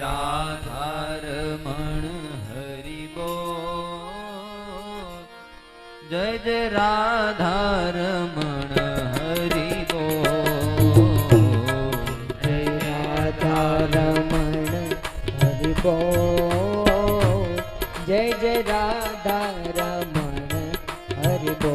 રાધારમણ હરિબો જય જય રાધારમણ હરિબો જય રાધારમણ હરિબો જય જય રાધારમણ હરિબો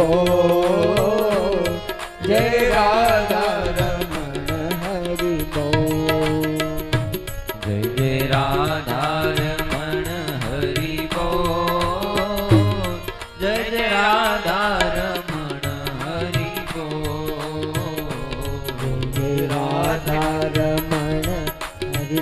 Oh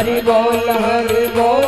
हरि बोल हरि बोल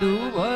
do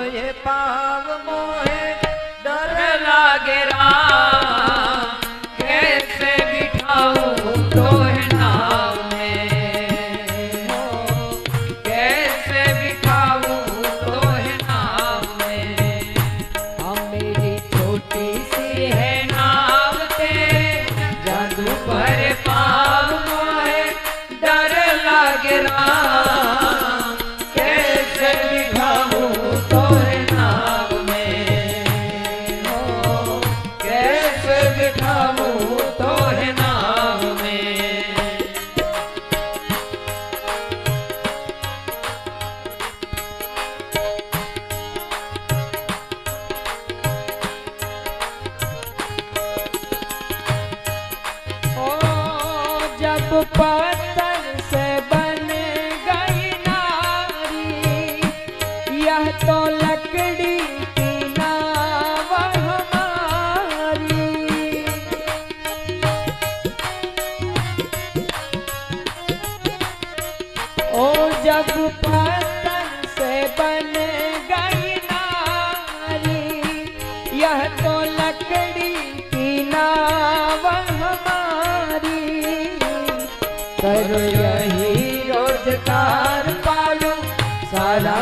सबसे बन गई नारी। यह तो लकड़ी ओ जग पा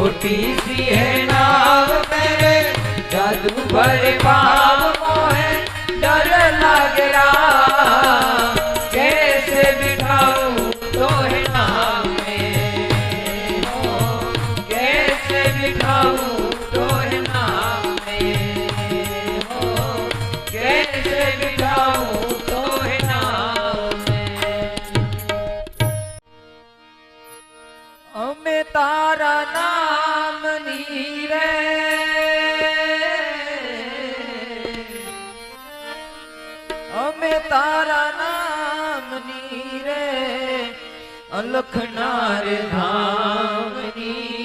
छोटी सी है नाव मेरे जादू भरे पाव मोहे। નહીં રે અમે તારા નામની રે અલખનાર ધામની